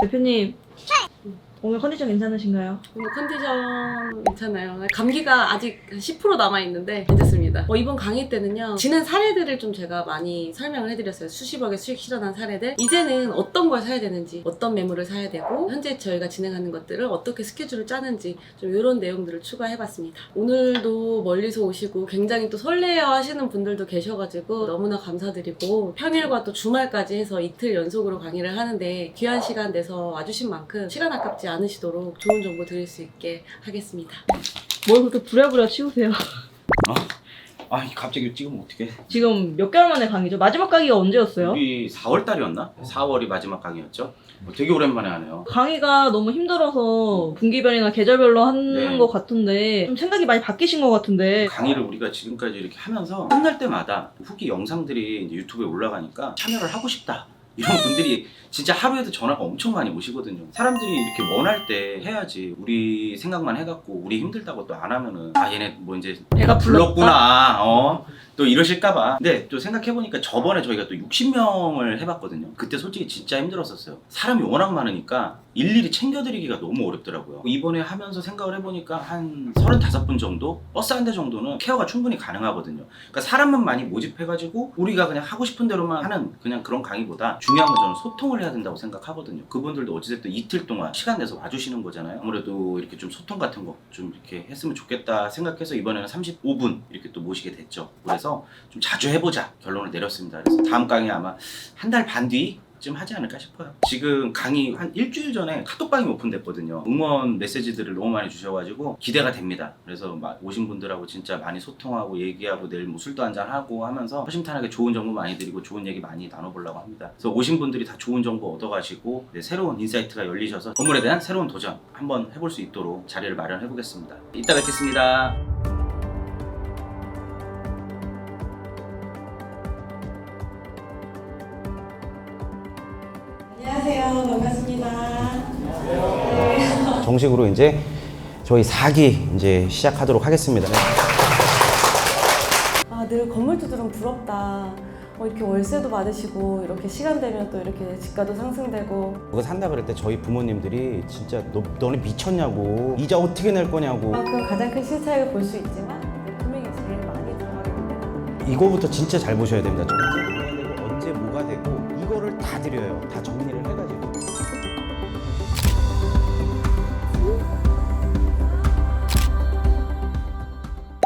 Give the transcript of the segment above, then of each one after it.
대표님 오늘 컨디션 괜찮으신가요? 오늘 컨디션 괜찮아요. 감기가 아직 10% 남아 있는데 괜찮습니다. 어, 이번 강의 때는요, 지난 사례들을 좀 제가 많이 설명을 해드렸어요. 수십억의 수익 실현한 사례들. 이제는 어떤 걸 사야 되는지, 어떤 매물을 사야 되고, 현재 저희가 진행하는 것들을 어떻게 스케줄을 짜는지, 좀 이런 내용들을 추가해봤습니다. 오늘도 멀리서 오시고 굉장히 또 설레어 하시는 분들도 계셔가지고 너무나 감사드리고, 평일과 또 주말까지 해서 이틀 연속으로 강의를 하는데, 귀한 시간 내서 와주신 만큼 시간 아깝지 않으시도록 좋은 정보 드릴 수 있게 하겠습니다. 뭘 그렇게 부랴부랴 치우세요? 아 갑자기 찍으면 어떡해 지금 몇 개월 만에 강의죠? 마지막 강의가 언제였어요? 우리 4월 달이었나? 4월이 마지막 강의였죠 뭐 되게 오랜만에 하네요 강의가 너무 힘들어서 분기별이나 계절별로 하는 네. 것 같은데 좀 생각이 많이 바뀌신 것 같은데 강의를 우리가 지금까지 이렇게 하면서 끝날 때마다 후기 영상들이 이제 유튜브에 올라가니까 참여를 하고 싶다 이런 분들이 진짜 하루에도 전화가 엄청 많이 오시거든요. 사람들이 이렇게 원할 때 해야지. 우리 생각만 해갖고 우리 힘들다고 또 안 하면은 아 얘네 뭐 이제 배가 불렀구나. 어. 또 이러실까봐. 근데 또 생각해보니까 저번에 저희가 또 60명을 해봤거든요. 그때 솔직히 진짜 힘들었었어요. 사람이 워낙 많으니까 일일이 챙겨드리기가 너무 어렵더라고요. 이번에 하면서 생각을 해보니까 한 35분 정도? 버스 한 대 정도는 케어가 충분히 가능하거든요. 그러니까 사람만 많이 모집해가지고 우리가 그냥 하고 싶은 대로만 하는 그냥 그런 강의보다 중요한 건 저는 소통을 해야 된다고 생각하거든요. 그분들도 어찌됐든 이틀 동안 시간 내서 와주시는 거잖아요. 아무래도 이렇게 좀 소통 같은 거 좀 이렇게 했으면 좋겠다 생각해서 이번에는 35분 이렇게 또 모시게 됐죠. 그래서 좀 자주 해보자 결론을 내렸습니다. 그래서 다음 강의 아마 한 달 반 뒤. 좀 하지 않을까 싶어요. 지금 강의 한 일주일 전에 카톡방이 오픈됐거든요. 응원 메시지들을 너무 많이 주셔가지고 기대가 됩니다. 그래서 막 오신 분들하고 진짜 많이 소통하고 얘기하고 내일 뭐 술도 한잔 하고 하면서 허심탄회하게 좋은 정보 많이 드리고 좋은 얘기 많이 나눠보려고 합니다. 그래서 오신 분들이 다 좋은 정보 얻어가시고 네, 새로운 인사이트가 열리셔서 건물에 대한 새로운 도전 한번 해볼 수 있도록 자리를 마련해 보겠습니다. 이따 뵙겠습니다. 안녕하세요. 반갑습니다. 정식으로 이제 저희 4기 이제 시작하도록 하겠습니다. 아, 늘 건물주들은 부럽다. 어, 이렇게 월세도 받으시고 이렇게 시간 되면 또 이렇게 집가도 상승되고 그거 산다 그럴 때 저희 부모님들이 진짜 너, 너네 미쳤냐고 이자 어떻게 낼 거냐고 그만큼 가장 큰 실차익을 볼수 있지만 내 금액이 제일 많이 들어가기 때문에 이거부터 진짜 잘 보셔야 됩니다. 언제 뭐가 되고 언제 뭐가 되고 이거를 다 드려요. 다 정리를 해가지고.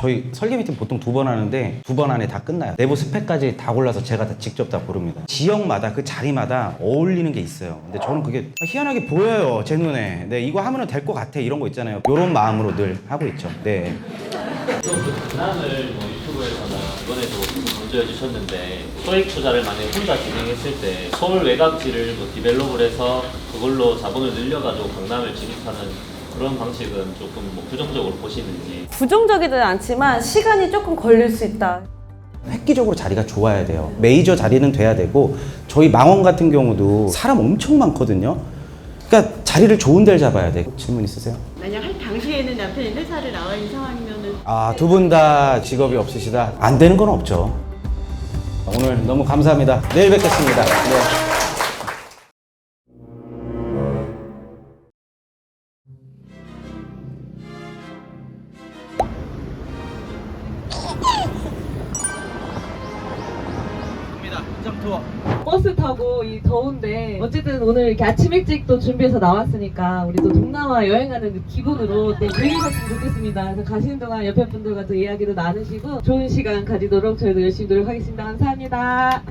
저희 설계 미팅 보통 두 번 하는데 두 번 안에 다 끝나요. 내부 스펙까지 다 골라서 제가 다 직접 다 고릅니다. 지역마다 그 자리마다 어울리는 게 있어요. 근데 저는 그게 희한하게 보여요. 제 눈에. 네, 이거 하면 될것 같아. 이런 거 있잖아요. 이런 마음으로 늘 하고 있죠. 네. 근황을 뭐 유튜브에서나 이번에도 강조해 주셨는데 소액 투자를 만약에 혼자 진행했을 때 서울 외곽지를 뭐 디벨롭을 해서 그걸로 자본을 늘려가지고 강남을 진입하는 그런 방식은 조금 뭐 부정적으로 보시는지 부정적이진 않지만 시간이 조금 걸릴 수 있다. 획기적으로 자리가 좋아야 돼요. 메이저 자리는 돼야 되고 저희 망원 같은 경우도 사람 엄청 많거든요. 그러니까 자리를 좋은 데를 잡아야 돼. 질문 있으세요? 만약 할 당시에는 남편이 회사를 나와 있는 상황이면은 아, 두 분 다 직업이 없으시다. 안 되는 건 없죠. 오늘 너무 감사합니다. 내일 뵙겠습니다. 네. 버스 타고 이 더운데 어쨌든 오늘 이렇게 아침 일찍 또 준비해서 나왔으니까 우리 또 동남아 여행하는 기분으로 또 즐기셨으면 좋겠습니다. 그래서 가시는 동안 옆에 분들과 또 이야기도 나누시고 좋은 시간 가지도록 저희도 열심히 노력하겠습니다. 감사합니다.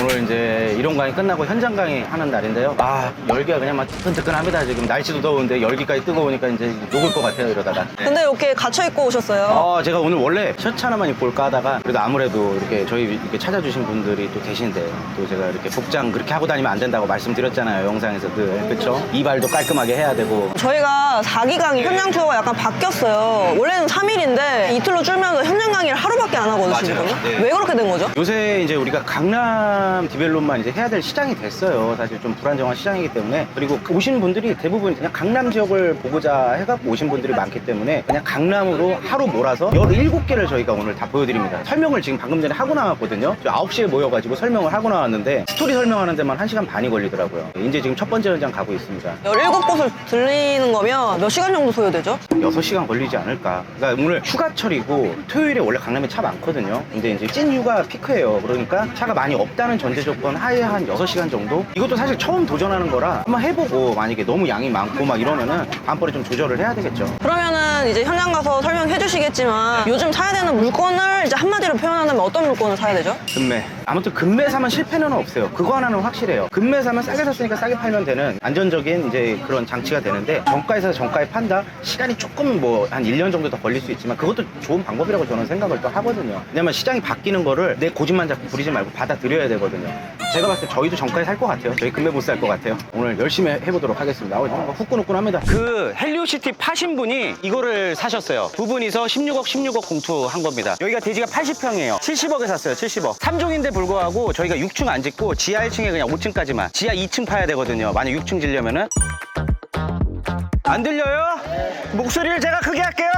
오늘 이제 이론 강의 끝나고 현장 강의 하는 날인데요. 아, 열기가 그냥 막 뜨끈뜨끈합니다. 지금 날씨도 더운데 열기까지 뜨거우니까 이제 녹을 것 같아요, 이러다가. 네. 근데 이렇게 갇혀 입고 오셨어요. 어, 제가 오늘 원래 셔츠 하나만 입고 올까 하다가 그래도 아무래도 이렇게 저희 이렇게 찾아주신 분들이 또 계신데 또 제가 이렇게 복장 그렇게 하고 다니면 안 된다고 말씀드렸잖아요 영상에서 늘 그쵸? 이발도 깔끔하게 해야 되고 저희가 4기 강의 현장 투어가 약간 바뀌었어요. 원래는 3일인데 이틀로 줄면서 현장 강의를 하루밖에 안 하거든요. 맞아요. 지금. 네. 왜 그렇게 된 거죠? 요새 이제 우리가 강남 강남 디벨롭만 이제 해야 될 시장이 됐어요. 사실 좀 불안정한 시장이기 때문에 그리고 오신 분들이 대부분 그냥 강남 지역을 보고자 해갖고 오신 분들이 많기 때문에 그냥 강남으로 하루 몰아서 17개를 저희가 오늘 다 보여드립니다. 설명을 지금 방금 전에 하고 나왔거든요. 저 9시에 모여가지고 설명을 하고 나왔는데 스토리 설명하는 데만 1시간 반이 걸리더라고요. 이제 지금 첫 번째 현장 가고 있습니다. 17곳을 들리는 거면 몇 시간 정도 소요되죠? 6시간 걸리지 않을까. 그러니까 오늘 휴가철이고 토요일에 원래 강남에 차 많거든요. 근데 이제 찐 휴가 피크예요. 그러니까 차가 많이 없다는 전제 조건 하에 한 6시간 정도? 이것도 사실 처음 도전하는 거라 한번 해보고 만약에 너무 양이 많고 막 이러면은 다음번에 좀 조절을 해야 되겠죠. 그러면은 이제 현장 가서 설명해 주시겠지만 요즘 사야 되는 물건을 이제 한마디로 표현한다면 어떤 물건을 사야 되죠? 금매. 아무튼 금매 사면 실패는 없어요. 그거 하나는 확실해요. 금매 사면 싸게 샀으니까 싸게 팔면 되는 안전적인 이제 그런 장치가 되는데 정가에서 정가에 판다? 시간이 조금 뭐 한 1년 정도 더 걸릴 수 있지만 그것도 좋은 방법이라고 저는 생각을 또 하거든요. 왜냐면 시장이 바뀌는 거를 내 고집만 잡고 부리지 말고 받아들여야 되거든요. 제가 봤을 때 저희도 정가에 살 것 같아요. 저희 금매 못 살 것 같아요. 오늘 열심히 해보도록 하겠습니다. 아, 뭔가 후끈후끈합니다. 그 헬리오시티 파신 분이 이거를 사셨어요. 두 분이서 16억, 16억 공투한 겁니다. 여기가 대지가 80평이에요. 70억에 샀어요. 70억. 3종인데 불구하고 저희가 6층 안 짓고 지하 1층에 그냥 5층까지만. 지하 2층 파야 되거든요. 만약 6층 지려면은. 안 들려요? 목소리를 제가 크게 할게요.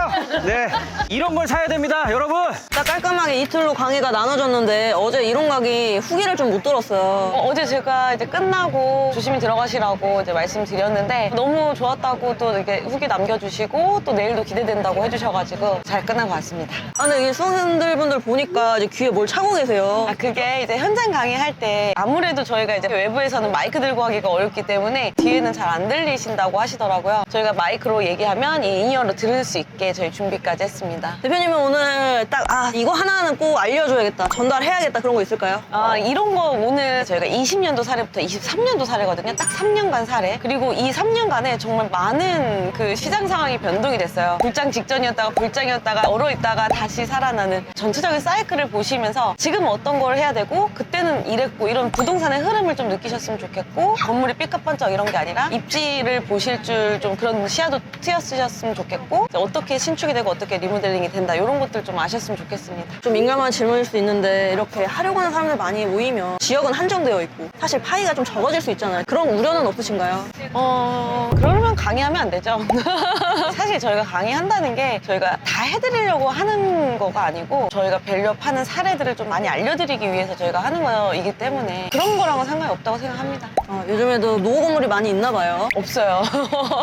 네. 이런 걸 사야 됩니다, 여러분. 딱 깔끔하게 이틀로 강의가 나눠졌는데 어제 이론각이 후기를 좀 못 들었어요. 어, 제 제가 이제 끝나고 조심히 들어가시라고 이제 말씀드렸는데 너무 좋았다고 또 이렇게 후기 남겨주시고 또 내일도 기대된다고 해주셔가지고 잘 끝난 것 같습니다. 아, 근데 이 수강생들 분들 보니까 이제 귀에 뭘 차고 계세요. 아, 그게 이제 현장 강의할 때 아무래도 저희가 이제 외부에서는 마이크 들고 하기가 어렵기 때문에 뒤에는 잘 안 들리신다고 하시더라고요. 저희 가 마이크로 얘기하면 이 인이어로 들을 수 있게 저희 준비까지 했습니다. 대표님은 오늘 딱, 아, 이거 하나는 꼭 알려줘야겠다. 전달해야겠다. 그런 거 있을까요? 아, 이런 거 오늘 저희가 20년도 사례부터 23년도 사례거든요. 딱 3년간 사례. 그리고 이 3년간에 정말 많은 그 시장 상황이 변동이 됐어요. 불장 직전이었다가 불장이었다가 얼어 있다가 다시 살아나는 전체적인 사이클을 보시면서 지금 어떤 걸 해야 되고 그때는 이랬고 이런 부동산의 흐름을 좀 느끼셨으면 좋겠고 건물이 삐까뻔쩍 이런 게 아니라 입지를 보실 줄 좀 그런 시야도 트였으셨으면 좋겠고 어떻게 신축이 되고 어떻게 리모델링이 된다 이런 것들 좀 아셨으면 좋겠습니다. 좀 민감한 질문일 수도 있는데 이렇게 하려고 하는 사람들 많이 모이면 지역은 한정되어 있고 사실 파이가 좀 적어질 수 있잖아요. 그런 우려는 없으신가요? 어, 그러면 강의하면 안 되죠. 사실 저희가 강의한다는 게 저희가 다 해드리려고 하는 거가 아니고 저희가 밸류업하는 사례들을 좀 많이 알려드리기 위해서 저희가 하는 거이기 때문에 그런 거랑은 상관이 없다고 생각합니다. 아, 요즘에도 노후 건물이 많이 있나 봐요. 없어요.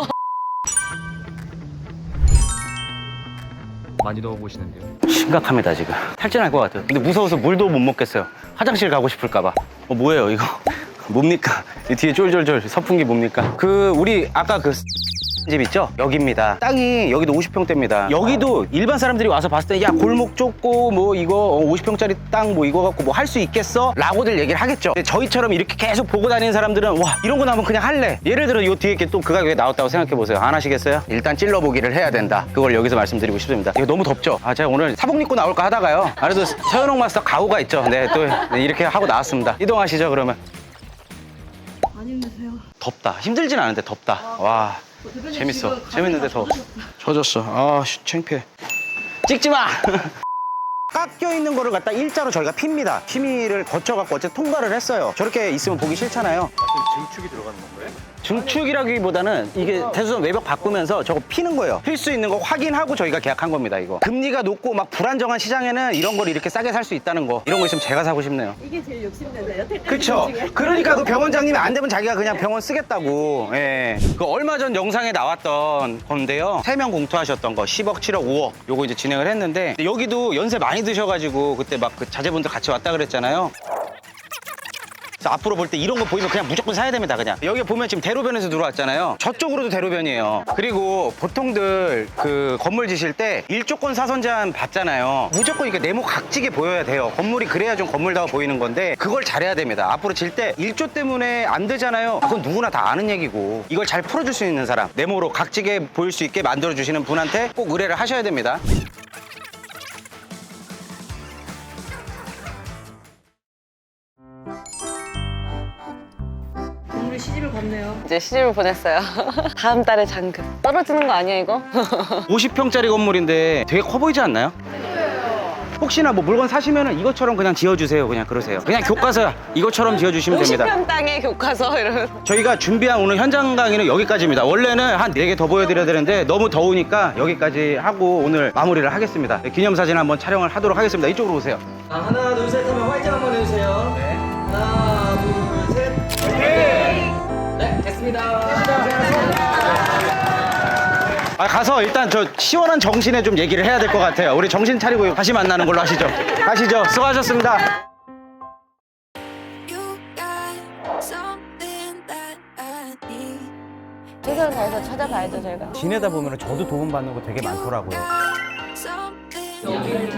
많이 넣어보시는데요. 심각합니다, 지금. 탈진할 것 같아요. 근데 무서워서 물도 못 먹겠어요. 화장실 가고 싶을까봐. 어, 뭐예요, 이거? 뭡니까? 이 뒤에 쫄쫄쫄 선풍기 뭡니까? 그, 우리 아까 그 집 있죠? 여기입니다. 땅이 여기도 50평대입니다. 여기도 일반 사람들이 와서 봤을 때 야 골목 좁고 뭐 이거 50평짜리 땅 뭐 이거 갖고 뭐 할 수 있겠어? 라고들 얘기를 하겠죠. 근데 저희처럼 이렇게 계속 보고 다니는 사람들은 와 이런 거 나오면 그냥 할래. 예를 들어 요 뒤에 또 그 가격에 나왔다고 생각해 보세요. 안 하시겠어요? 일단 찔러보기를 해야 된다. 그걸 여기서 말씀드리고 싶습니다. 이거 너무 덥죠? 아 제가 오늘 사복 입고 나올까 하다가요. 아래도 서현옥 마스터 가오가 있죠. 네 또 이렇게 하고 나왔습니다. 이동하시죠 그러면. 안 힘드세요? 덥다. 힘들진 않은데 덥다. 와. 재밌어. 재밌는데 더. 젖었어. 아, 씨, 창피해. 찍지 마! 깎여 있는 거를 갖다 일자로 저희가 핍니다. 심의를 거쳐갖고 어쨌든 통과를 했어요. 저렇게 있으면 보기 싫잖아요. 증축이 들어가는 건가요? 증축이라기보다는 이게 대수선 외벽 바꾸면서 저거 피는 거예요. 필 수 있는 거 확인하고 저희가 계약한 겁니다, 이거. 금리가 높고 막 불안정한 시장에는 이런 걸 이렇게 싸게 살 수 있다는 거. 이런 거 있으면 제가 사고 싶네요. 이게 제일 욕심낸다. 여태까지 그쵸. 중에. 그러니까 그 병원장님이 안 되면 자기가 그냥 병원 쓰겠다고. 예. 그 얼마 전 영상에 나왔던 건데요. 세 명 공투하셨던 거 10억, 7억, 5억. 요거 이제 진행을 했는데 여기도 연세 많이 드셔가지고 그때 막 그 자제분들 같이 왔다 그랬잖아요. 그래서 앞으로 볼 때 이런 거 보이면 그냥 무조건 사야 됩니다, 그냥. 여기 보면 지금 대로변에서 들어왔잖아요. 저쪽으로도 대로변이에요. 그리고 보통들 그 건물 지실 때 일조권 사선 제한 받잖아요. 무조건 이게 네모 각지게 보여야 돼요. 건물이 그래야 좀 건물다워 보이는 건데 그걸 잘해야 됩니다. 앞으로 질 때 일조 때문에 안 되잖아요. 그건 누구나 다 아는 얘기고 이걸 잘 풀어줄 수 있는 사람, 네모로 각지게 보일 수 있게 만들어주시는 분한테 꼭 의뢰를 하셔야 됩니다. 이제 시집을 보냈어요. 다음 달에 잔금. 떨어지는 거 아니야 이거? 50평짜리 건물인데 되게 커 보이지 않나요? 혹시나 뭐 물건 사시면은 이것처럼 그냥 지어주세요. 그냥 그러세요. 그냥 교과서 이것처럼 지어주시면 됩니다. 50평 땅에 교과서 이러면서. 저희가 준비한 오늘 현장 강의는 여기까지입니다. 원래는 한 네 개 더 보여드려야 되는데 너무 더우니까 여기까지 하고 오늘 마무리를 하겠습니다. 네, 기념사진 한번 촬영을 하도록 하겠습니다. 이쪽으로 오세요. 하나 둘셋 하면 화이팅 한번 해주세요. 하나 아, 가서 일단 저 시원한 정신에 좀 얘기를 해야 될 것 같아요. 우리 정신 차리고 다시 만나는 걸로 하시죠. 가시죠. 수고하셨습니다. You got something that I need. 최선을 다해서 찾아봐야죠, 저희가. 지내다 보면 저도 도움받는 거 되게 많더라고요. Something. Somewhere.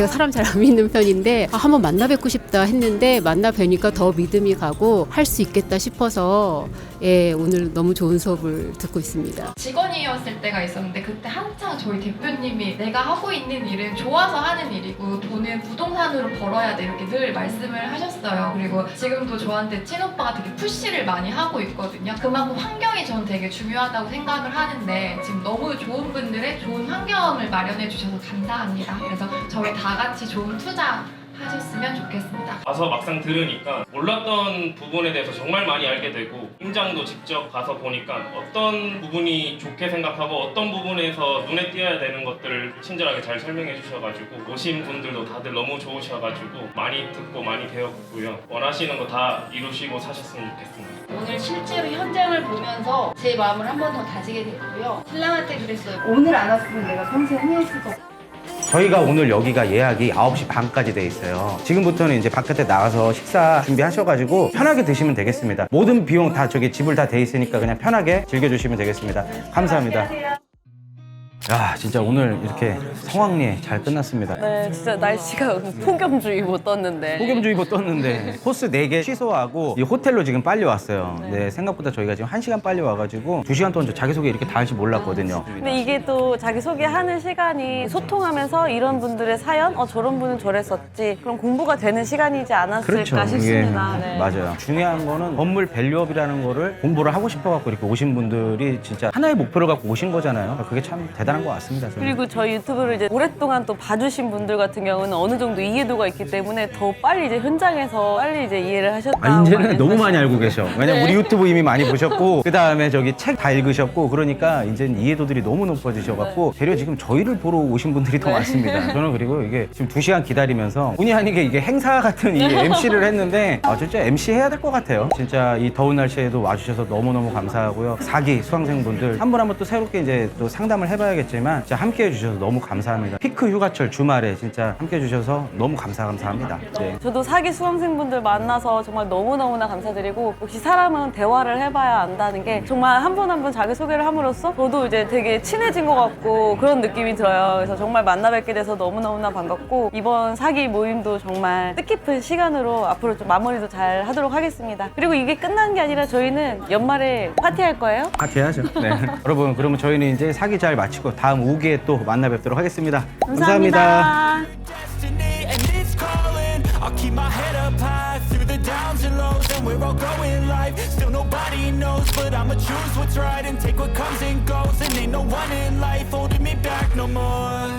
제가 사람 잘 안 믿는 편인데 아, 한번 만나 뵙고 싶다 했는데 만나 뵈니까 더 믿음이 가고 할 수 있겠다 싶어서 예, 오늘 너무 좋은 수업을 듣고 있습니다. 직원이었을 때가 있었는데 그때 한창 저희 대표님이 내가 하고 있는 일은 좋아서 하는 일이고 돈은 부동산으로 벌어야 돼 이렇게 늘 말씀을 하셨어요. 그리고 지금도 저한테 친오빠가 되게 푸시를 많이 하고 있거든요. 그만큼 환경이 저는 되게 중요하다고 생각을 하는데 지금 너무 좋은 분들의 좋은 환경을 마련해 주셔서 감사합니다. 그래서 저희 다 같이 좋은 투자 하셨으면 좋겠습니다. 가서 막상 들으니까 몰랐던 부분에 대해서 정말 많이 알게 되고 현장도 직접 가서 보니까 어떤 부분이 좋게 생각하고 어떤 부분에서 눈에 띄어야 되는 것들을 친절하게 잘 설명해 주셔가지고 오신 분들도 다들 너무 좋으셔가지고 많이 듣고 많이 배웠고요 원하시는 거 다 이루시고 사셨으면 좋겠습니다. 오늘 실제로 현장을 보면서 제 마음을 한 번 더 다지게 됐고요. 신랑한테 그랬어요. 오늘 안 왔으면 내가 평생 후회할 수가 없어. 저희가 오늘 여기가 예약이 9시 반까지 돼 있어요. 지금부터는 이제 바깥에 나가서 식사 준비하셔가지고 편하게 드시면 되겠습니다. 모든 비용 다 저기 지불 다돼 있으니까 그냥 편하게 즐겨주시면 되겠습니다. 감사합니다. 야, 진짜 오늘 이렇게 성황리에 잘 끝났습니다. 네, 진짜 날씨가 폭염주의보 떴는데. 폭염주의보 떴는데 코스 4개 취소하고 이 호텔로 지금 빨리 왔어요. 네. 생각보다 저희가 지금 1시간 빨리 와가지고 2시간 동안 저 자기소개 이렇게 다할줄 몰랐거든요. 근데 이게 또 자기 소개하는 시간이 소통하면서 이런 분들의 사연, 어 저런 분은 저랬었지. 그럼 공부가 되는 시간이지 않았을까 그렇죠. 이게 싶습니다. 네. 맞아요. 중요한 거는 건물 밸류업이라는 거를 공부를 하고 싶어 갖고 이렇게 오신 분들이 진짜 하나의 목표를 갖고 오신 거잖아요. 그게 참 대단 한 것 같습니다. 저는. 그리고 저희 유튜브를 이제 오랫동안 또 봐주신 분들 같은 경우는 어느 정도 이해도가 있기 때문에 더 빨리 이제 현장에서 빨리 이제 이해를 하셨다. 아, 이제는 너무 많이 알고 계셔. 왜냐면 우리 유튜브 이미 많이 보셨고, 그 다음에 저기 책 다 읽으셨고, 그러니까 이제 이해도들이 너무 높아지셔갖고, 되려 지금 저희를 보러 오신 분들이 더 많습니다. 저는 그리고 이게 지금 두 시간 기다리면서, 본의 아니게 이게 행사 같은 이 MC를 했는데, 아, 진짜 MC 해야 될 것 같아요. 진짜 이 더운 날씨에도 와주셔서 너무 너무 감사하고요. 사기 수강생분들, 한 분 한 분 또 새롭게 이제 또 상담을 해봐야겠 지만, 진짜 함께 해주셔서 너무 감사합니다. 피크 휴가철 주말에 진짜 함께 해주셔서 너무 감사, 감사합니다. 네. 저도 사기 수강생분들 만나서 정말 너무너무나 감사드리고 역시 사람은 대화를 해봐야 안다는 게 정말 한 분 한 분 자기소개를 함으로써 저도 이제 되게 친해진 것 같고 그런 느낌이 들어요. 그래서 정말 만나 뵙게 돼서 너무너무나 반갑고 이번 사기 모임도 정말 뜻깊은 시간으로 앞으로 좀 마무리도 잘 하도록 하겠습니다. 그리고 이게 끝난 게 아니라 저희는 연말에 파티할 거예요. 해야죠. 네. 여러분, 그러면 저희는 이제 사기 잘 마치고 다음 5기에 또 만나 뵙도록 하겠습니다. 감사합니다. destiny and it's calling. I'll keep my head up high through the downs and lows, and we're all going life. Still nobody knows, but I'ma choose what's right and take what comes and goes. And ain't no one in life holding me back no more.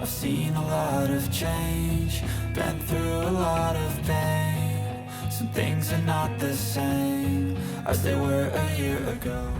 I've seen a lot of change, been through a lot of pain. Some things are not the same as they were a year ago.